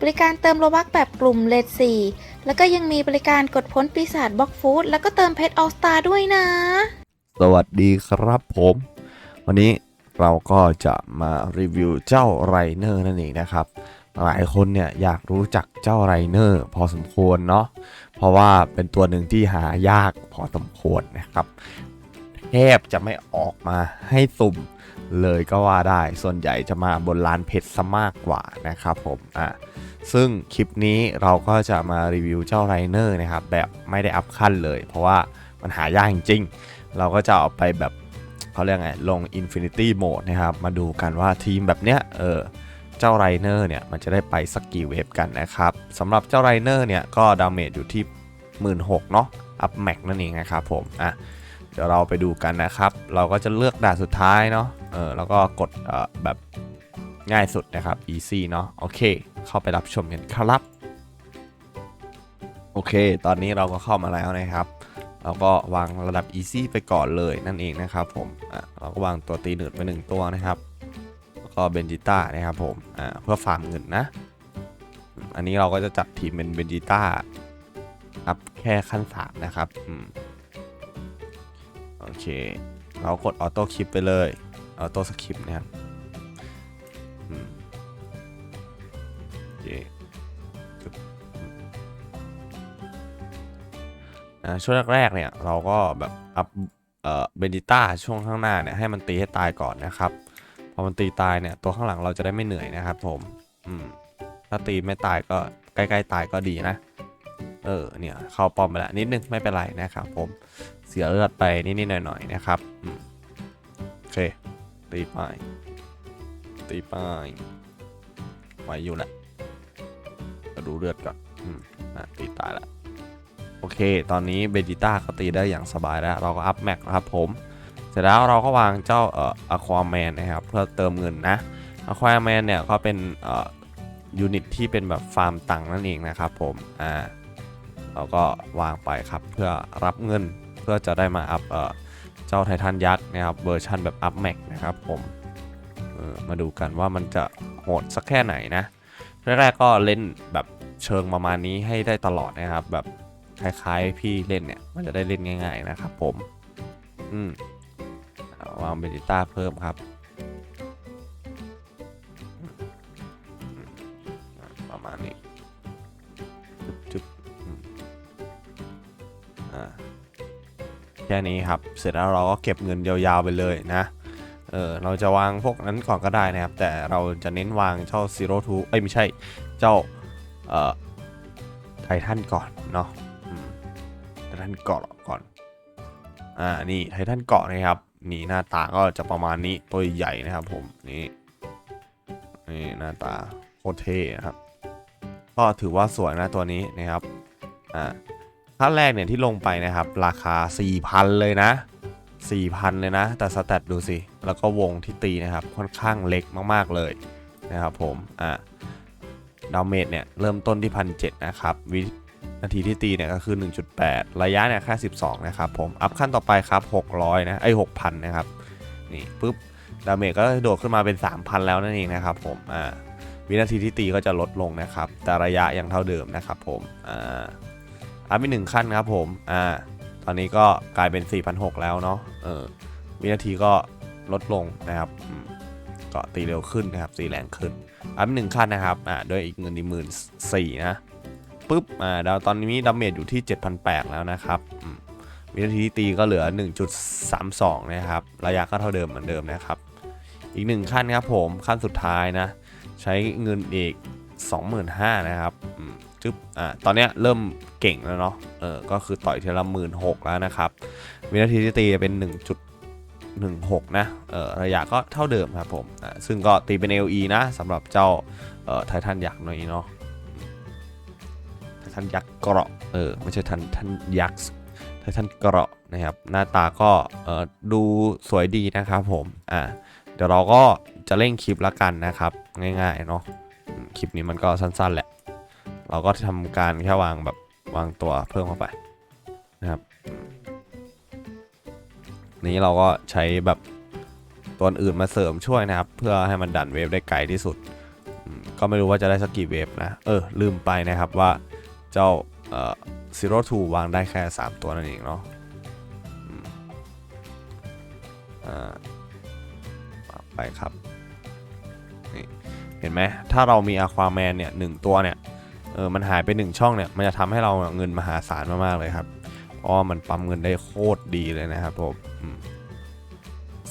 บริการเติมโลบักแบบกลุ่มเลดซีแล้วก็ยังมีบริการกดพ้นปีศาจบล็อกฟู้ดแล้วก็เติมเพชรออสตาด้วยนะ สวัสดีครับผม วันนี้เราก็จะมารีวิวเจ้าไรเนอร์นั่นเองนะครับ หลายคนเนี่ยอยากรู้จักเจ้าไรเนอร์พอสมควรเนาะเพราะว่าเป็นตัวหนึ่งที่หายากพอสมควรนะครับ แทบจะไม่ออกมาให้สุ่มเลยก็ว่าได้ ส่วนใหญ่จะมาบนลานเพชรซะมากกว่านะครับผม อะ ซึ่งคลิปนี้เราก็จะมารีวิวเจ้าไรเนอร์นะครับ แบบไม่ได้อัพขั้นเลย เพราะว่ามันหายากจริงๆ เราก็จะเอาไปแบบเขาเรียกไง ลง Infinity Mode นะครับ มาดูกันว่าทีมแบบเนี้ย เออ เจ้าไรเนอร์เนี่ย มันจะได้ไปสักกี่เวฟกันนะครับ สำหรับเจ้าไรเนอร์เนี่ย ก็ดาเมจอยู่ที่ 16,000เนาะ อัพแม็กนั่นเองนะครับผม อะ เดี๋ยวเราไปดูกันนะครับ เราก็จะเลือกด่านสุดท้ายเนาะเออแล้วก็กดเอ่อแบบง่ายสุดนะครับ easy เนาะโอเค เข้าไปรับชมกันครับ โอเค ตอนนี้เราก็เข้ามาแล้วนะครับเราก็วางระดับ easy ไปก่อนเลยนั่นเองนะครับผมอะเราก็วางตัวตีหนืดไปหนึ่งตัวนะครับแล้วก็เบนจิต้านะครับผมอ่าเพื่อฟาร์มเงินนะ อันนี้เราก็จะจัดทีมเป็นเบนจิต้าครับแค่ขั้นสามนะครับอืม โอเค เรากดออโต้คลิปไปเลยออโต้สคริปนะครับอืมโอเคอ่ช่วงแรกๆเนี่ยเราก็แบบอัพเอ่อเบนดิต้าช่วงข้างหน้าเนี่ยให้มันตีให้ตายก่อนนะครับ พอมันตีตายเนี่ยตัวข้างหลังเราจะได้ไม่เหนื่อยนะครับผมอืมถ้าตีไม่ตายก็ใกล้ๆตายก็ดีนะ เออเนี่ยเข้าป้อมไปแล้วนิดนึงไม่เป็นไรนะครับผม เสียเลือดไปนิดๆหน่อยๆนะครับโอเคตีไปตีไปไหวอยู่แหละดูเลือดก่อนอืมอะตีตายล้วโอเค ตอนนี้เบจิต้าเขาตีได้อย่างสบายแล้ว เราก็อัพแม็กครับผม เสร็จแล้วเราก็วางเจ้าเอ่ออะควาแมนนะครับ เพื่อเติมเงินนะอะควาแมนเนี่ยก็เป็นเอ่อยูนิตที่เป็นแบบฟาร์มตังค์นั่นเองนะครับผม อ่าเราก็วางไปครับเพื่อรับเงิน พื่อจะได้มาอัพเจ้าไททันยักษ์นะครับเวอร์ชันแบบอัพแม็กนะครับผมมาดูกันว่ามันจะโหดสักแค่ไหนนะแรกๆก็เล่นแบบเชิงประมาณนี้ให้ได้ตลอดนะครับ แบบคล้ายๆพี่เล่นเนี่ยมันจะได้เล่นง่าย ๆนะครับผมอืมวางเบจิต้าเพิ่มครับประมาณนี้ แค่นี้ครับ เสร็จแล้วเราก็เก็บเงินยาวๆไปเลยนะ เออเราจะวางพวกนั้นก่อนก็ได้นะครับ แต่เราจะเน้นวางเจ้า Zero Two เอ้ยไม่ใช่ เจ้า เอ่อ ไททันก่อนเนาะไททันเกาะก่อน อ่า นี่ไททันเกาะนะครับ นี่หน้าตาก็จะประมาณนี้ตัวใหญ่นะครับผม นี่ นี่หน้าตาโคตรเท่นะครับ ก็ถือว่าสวยนะตัวนี้นะครับ อ่า ขั้นแรกเนี่ยที่ลงไปนะครับราคา 4,000 เลยนะ 4,000 เลยนะ แต่สแตทดูสิ แล้วก็วงที่ตีนะครับค่อนข้างเล็กมากๆเลยนะครับผมอ่าดาเมจเนี่ยเริ่มต้นที่พันเนะครับวินาทีที่ตีเนี่ยก็คือ 1.8 ระยะเนี่ยแค่ 12 นะครับผม อัพขั้นต่อไปครับ 600 นะไอ้6,000 นะครับ นี่ปุ๊บดาเมจก็โดดขึ้นมาเป็น 3,000 แล้วนั่นเองนะครับผมอ่าวินาทีที่ตีก็จะลดลงนะครับ แต่ระยะยังเท่าเดิมนะครับผมอ่า อัพอีกหนึ่งขั้นครับผมอ่าตอนนี้ก็กลายเป็น 4,600 แล้วเนาะเออวินาทีก็ลดลงนะครับก็ตีเร็วขึ้นนะครับตีแรงขึ้นอัพหนึ่งขั้นนะครับอ่าด้วยอีกเงินอีหมื่นสี่นะปุ๊บอ่าดาวตอนนี้ดาเมจอยู่ที่ 7,800 แล้วนะครับวินาทีที่ตีก็เหลือ 1.32 นะครับ ระยะก็เท่าเดิมเหมือนเดิมนะครับ อีกหนึ่งขั้นครับผมขั้นสุดท้ายนะ ใช้เงินอีก 25,000นะครับจึ๊บอ่าตอนเนี้ยเริ่มเก่งแล้วเนาะเออก็คือต่อยทีละหมื่นหกแล้วนะครับ วินาทีที่ตีเป็น 1.16 นะเออระยะก็เท่าเดิมครับผมอ่าซึ่งก็ตีเป็น LE นะสำหรับเจ้าเอ่อไททันยักษ์หน่อยเนาะไททันยักษ์เกราะเออไม่ใช่ทันทันยักษ์ไทไททันเกราะนะครับหน้าตาก็เอ่อดูสวยดีนะครับผมอ่าเดี๋ยวเราก็จะเร่งคลิปละกันนะครับ ง่ายๆเนาะ คลิปนี้มันก็สั้นๆแหละ เราก็ทำการแค่วางแบบวางตัวเพิ่มเข้าไปนะครับ นี้เราก็ใช้แบบตัวอื่นมาเสริมช่วยนะครับ เพื่อให้มันดันเวฟได้ไกลที่สุด ก็ไม่รู้ว่าจะได้สักกี่เวฟนะ เออ ลืมไปนะครับว่าเจ้าเอ่อ zero two วางได้แค่ 3 ตัวนั่นเองเนาะอ่าไปครับนี่ เห็นไหมถ้าเรามี Aquaman เนี่ยหนึ่งตัวเนี่ยเออมันหายไปหนึ่งช่องเนี่ยมันจะทำให้เราเงินมหาศาลมากๆเลยครับเพราะมันปั๊มเงินได้โคตรดีเลยนะครับผม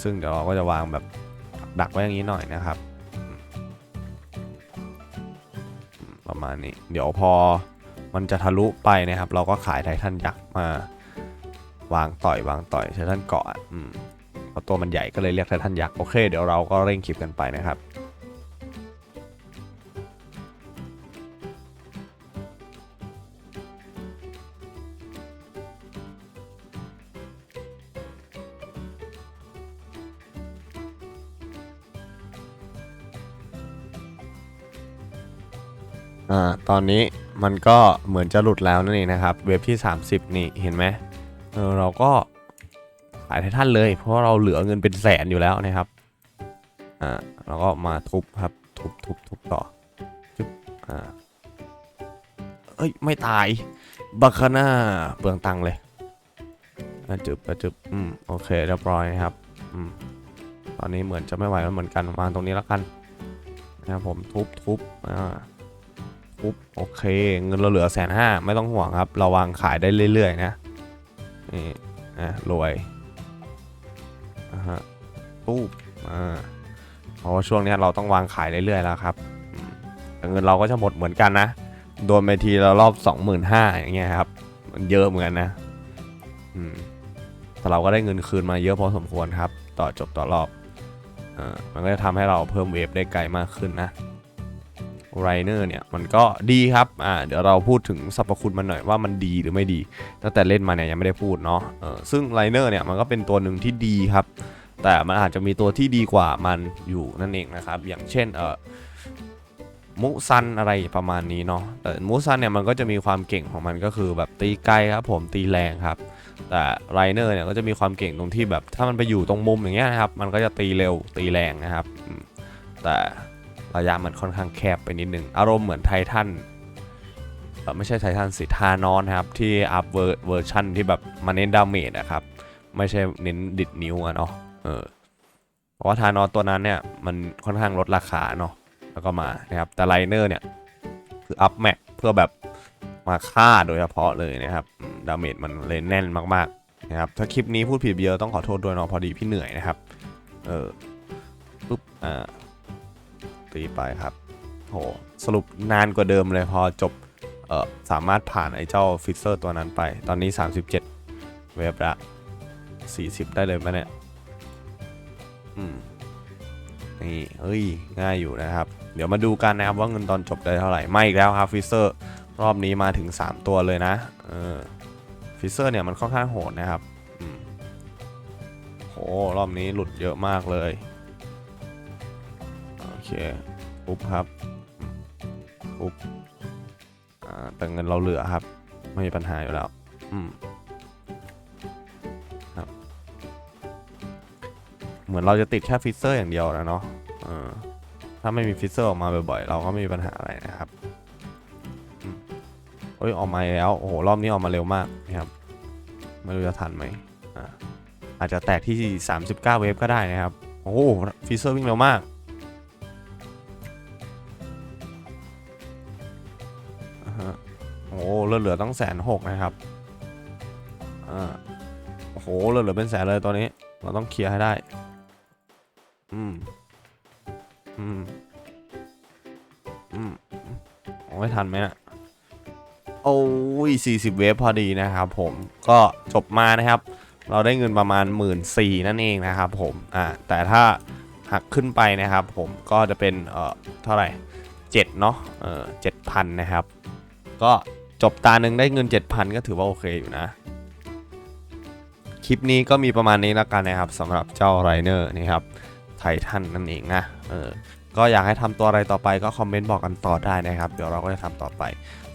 ซึ่งเดี๋ยวเราก็จะวางแบบดักไว้อย่างนี้หน่อยนะครับ ประมาณนี้ เดี๋ยวพอมันจะทะลุไปนะครับ เราก็ขายไททันยักษ์มาวางต่อยวางต่อยไททันเกาะอืมเพราะตัวมันใหญ่ก็เลยเรียกไททันยักษ์โอเค เดี๋ยวเราก็เร่งคลิปกันไปนะครับ อ่าตอนนี้มันก็เหมือนจะหลุดแล้วนั่นเองนะครับ เว็บที่ 30 นี่เห็นไหมเออเราก็ขายไททันเลย เพราะเราเหลือเงินเป็นแสนอยู่แล้วนะครับอ่าเราก็มาทุบครับทุบทุบทุบต่อจุ๊บอ่าเอ้ยไม่ตายบัคคาน่าเปลืองตังค์เลยอะจึบอะจึบอืมโอเคเรียบร้อยนะครับอืมตอนนี้เหมือนจะไม่ไหวแล้วเหมือนกันวางตรงนี้แล้วกันนะครับผมทุบทุบอ่า ปุ๊บโอเค เงินเราเหลือแสนห้าไม่ต้องห่วงครับ เราวางขายได้เรื่อย ๆ นะนี่นะรวยอ่าฮะปุ๊บอ่าเพราะว่าช่วงนี้เราต้องวางขายเรื่อย ๆ แล้วครับแต่เงินเราก็จะหมดเหมือนกันนะโดนไปทีละรอบ 25,000อย่างเงี้ยครับ มันเยอะเหมือนกันนะอืมแต่เราก็ได้เงินคืนมาเยอะพอสมควรครับ ต่อจบต่อรอบอ่ามันก็จะทำให้เราเพิ่มเวฟได้ไกลมากขึ้นนะ ไรเนอร์เนี่ยมันก็ดีครับอ่าเดี๋ยวเราพูดถึงสรรพคุณมันหน่อยว่ามันดีหรือไม่ดี ตั้งแต่เล่นมาเนี่ยยังไม่ได้พูดเนาะเออซึ่งไรเนอร์เนี่ยมันก็เป็นตัวหนึ่งที่ดีครับ แต่มันอาจจะมีตัวที่ดีกว่ามันอยู่นั่นเองนะครับ อย่างเช่นเออมุซันอะไรประมาณนี้เนาะแต่มุซันเนี่ยมันก็จะมีความเก่งของมันก็คือแบบตีไกลครับผมตีแรงครับ แต่ไรเนอร์เนี่ยก็จะมีความเก่งตรงที่แบบถ้ามันไปอยู่ตรงมุมอย่างเงี้ยนะครับ มันก็จะตีเร็วตีแรงนะครับ แต่ ระยะมันค่อนข้างแคบไปนิดนึง อารมณ์เหมือนไททันไม่ใช่ไททันสิทานอนครับ ที่อัพเวอร์ชันที่แบบมาเน้นดาเมจนะครับ ไม่ใช่เน้นดิดนิ้วอะเนาะเออเพราะว่าทานอนตัวนั้นเนี่ย มันค่อนข้างลดราคาเนาะแล้วก็มานะครับแต่ไลเนอร์เนี่ย คืออัพแม็กเพื่อแบบมาฆ่าโดยเฉพาะเลยนะครับดาเมจมันเลยแน่นมากๆนะครับถ้าคลิปนี้พูดผิดเยอะต้องขอโทษด้วยเนาะพอดีพี่เหนื่อยนะครับ เออปุ๊บอ่า ตีไปครับโหสรุปนานกว่าเดิมเลยพอจบเออสามารถผ่านไอ้เจ้าฟิกเซอร์ตัวนั้นไป ตอนนี้ 37 เวฟละ 40 ได้เลยไหมเนี่ย อืม นี่เฮ้ย ง่ายอยู่นะครับ เดี๋ยวมาดูกันนะครับว่าเงินตอนจบได้เท่าไหร่ ไม่อีกแล้วครับฟิเซอร์รอบนี้มาถึง 3 ตัวเลยนะ เออฟิเซอร์เนี่ยมันค่อนข้างโหดนะครับ อืมโหรอบนี้หลุดเยอะมากเลย เคปุ๊บครับอุ๊บแต่เงินเราเหลือครับ ไม่มีปัญหาอยู่แล้วอืมครับ เหมือนเราจะติดแค่ฟิเซอร์อย่างเดียวนะเนาะถ้าไม่มีฟิเซอร์ออกมาบ่อยๆ เราก็ไม่มีปัญหาอะไรนะครับอืมโอ้ยออกมาแล้วโอ้โหรอบนี้ออกมาเร็วมากนะครับไม่รู้จะทันไหมอาอาจจะแตกที่ 39 เวฟก็ได้นะครับ โอ้โหฟิเซอร์วิ่งเร็วมาก เลือดเหลือต้องแสนหกนะครับอ่าโอ้โหเลือดเหลือเป็นแสนเลยตอนนี้ เราต้องเคลียร์ให้ได้ อืม อืม อืมโอ้ยทันไหมอะโอ้ย40 เวฟพอดีนะครับผมก็จบมานะครับ เราได้เงินประมาณ 1 4ื่นนั่นเองนะครับผมอ่าแต่ถ้าหักขึ้นไปนะครับผมก็จะเป็นเอ่อเท่าไหร่7เนาะเออ7,000นะครับ ก็ จบตาหนึ่งได้เงิน 7,000 ก็ถือว่าโอเคอยู่นะ คลิปนี้ก็มีประมาณนี้แล้วกันนะครับสำหรับเจ้าไรเนอร์นี่ครับไททันนั่นเองนะเออก็อยากให้ทำตัวอะไรต่อไปก็คอมเมนต์บอกกันต่อได้นะครับ เดี๋ยวเราก็จะทำต่อไป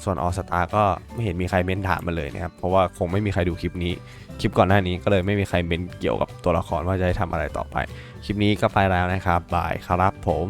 ส่วนออสตาก็ไม่เห็นมีใครเม้นถามมาเลยนะครับ เพราะว่าคงไม่มีใครดูคลิปนี้ คลิปก่อนหน้านี้ก็เลยไม่มีใครเม้นเกี่ยวกับตัวละครว่าจะให้ทำอะไรต่อไป คลิปนี้ก็ไปแล้วนะครับบายครับผม